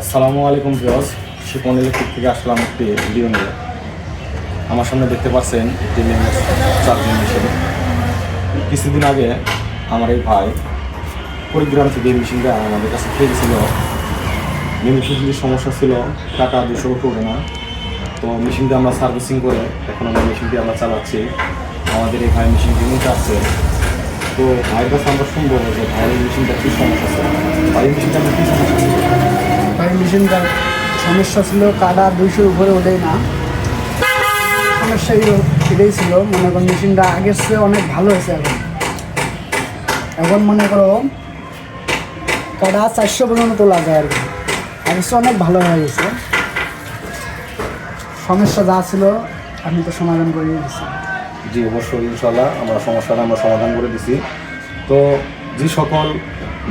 আসসালামু আলাইকুম ফিরোজ শিপন ইলেকট্রিক থেকে আসলাম একটি ভিডিও নিয়ে। আমার সামনে দেখতে পাচ্ছেন একটি মেমো চার্জিং মেশিন কিছুদিন আগে আমার এই ভাই কুড়িগ্রাম থেকে এই মেশিনটা আমাদের কাছে খেয়েছিল মেশিনটির সমস্যা ছিল, টাকা দুশো উঠবে না। তো মেশিনটা আমরা সার্ভিসিং করে এখন আমরা মেশিনটি আমরা চালাচ্ছি। আমাদের এই ভাই মেশিনটি নিতে আসছে। তো ভাইয়ের কাছে আমরা শুনব যে ভাইয়ের মেশিনটা কী সমস্যা আছে? ভাইয়ের মেশিনটা আমার কী সমস্যা ভাই মেশিনটার সমস্যা ছিল কাটা দুইশোর উপরে ওঠেই না। সমস্যা এটাই ছিল। মনে করো মেশিনটা আগের চেয়ে অনেক ভালো হয়েছে এখন। এখন মনে করো কাটা চারশো পর্যন্ত তোলা যায় আর কি। আগের চেয়ে অনেক ভালো হয়ে গেছে। সমস্যা যা ছিল, আমি তো সমাধান করে দিয়েছি। জি, অবশ্যই ইনশাল্লাহ আমরা সমস্যাটা আমরা সমাধান করে দিছি। তো, যে সকল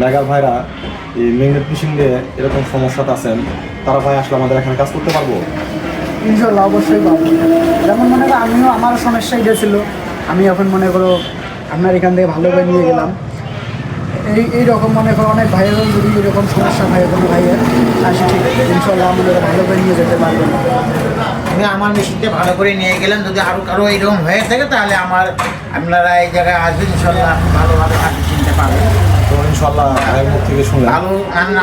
মেগা ভাইরা এই ম্যাগনেট মেশিন দিয়ে এরকম সমস্যাতে আছেন তারা ভাই আসলে আমাদের এখানে কাজ করতে পারব? ইনশাল্লাহ অবশ্যই পাবো যেমন মনে করো আমিও আমার সমস্যা এটা ছিল আমি এখন মনে করো আপনার এখান থেকে ভালো করে নিয়ে গেলাম। এই এই রকম মনে করো অনেক ভাইয়েরও যদি এরকম সমস্যা হয় কোনো ভাইয়ের। আসি ঠিক ইনশাল্লাহ আমাদের ভালো করে নিয়ে যেতে পারবেন আমি আমার মেশিনটা ভালো করে নিয়ে গেলাম যদি আরও কারও এইরকম হয়ে থাকে তাহলে আমার আপনারা এই জায়গায় আসবেন ইনশাল্লাহ ভালোভাবে সার্ভিসিংটা পাবেন তো ভালো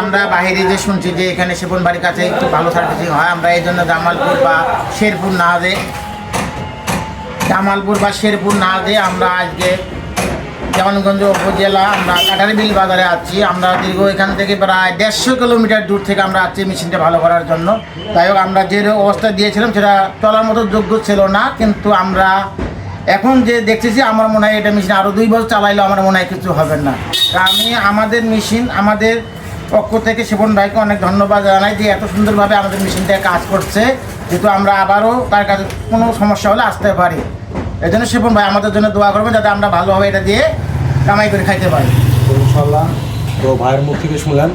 আমরা বাইরে যে শুনছি যে এখানে সেপন বাড়ির কাছে একটু ভালো সার্ভিসিং হয়, আমরা এই জন্য জামালপুর বা শেরপুর না যে, জামালপুর বা শেরপুর না যে আমরা আজকে দেওয়ানগঞ্জ উপজেলা, আমরা কাটারিবিল বাজারে আছি। আমরা দীর্ঘ এখান থেকে প্রায় দেড়শো কিলোমিটার দূর থেকে আমরা আছি মেশিনটা ভালো করার জন্য। তাই হোক, আমরা যে অবস্থা দিয়েছিলাম, সেটা চলার মতো যোগ্য ছিল না, কিন্তু আমরা এখন যে দেখতেছি, আমার মনে হয় এটা মেশিন আরও দুই বছর চালাইলে আমার মনে হয় কিছু হবে না। আমি আমাদের মেশিন আমাদের পক্ষ থেকে শিবন ভাইকে অনেক ধন্যবাদ জানাই যে এত সুন্দরভাবে আমাদের মেশিনটা কাজ করছে, যেহেতু আমরা আবারও তার কাছে কোনো সমস্যা হলে আসতে পারি। এই জন্য শিবন ভাই, আমাদের জন্য দোয়া করবেন যাতে আমরা ভালোভাবে এটা দিয়ে কামাই করে খাইতে পারি। ইনশাল্লাহ তো ভাইয়ের মুখ থেকে শুনলেন।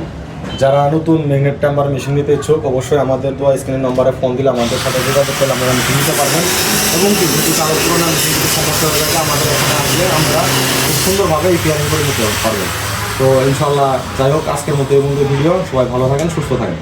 যারা নতুন ম্যাগনেট টাম্বার মেশিন নিতে ইচ্ছুক, অবশ্যই আমাদের দোয়া স্ক্রিনের নম্বরে ফোন দিলে আমাদের সাথে যোগাযোগ করলে আমরা মেশিন নিতে পারবেন। এবং কি, যদি কারও পুরোনো মেশিন সমস্যা হয়ে আমাদের এখানে আসলে আমরা খুব সুন্দরভাবে রিপেয়ারিং করে নিতে পারবেন তো ইনশাল্লাহ যাই হোক, আজকের মতো এই ভিডিও সবাই ভালো থাকেন, সুস্থ থাকেন।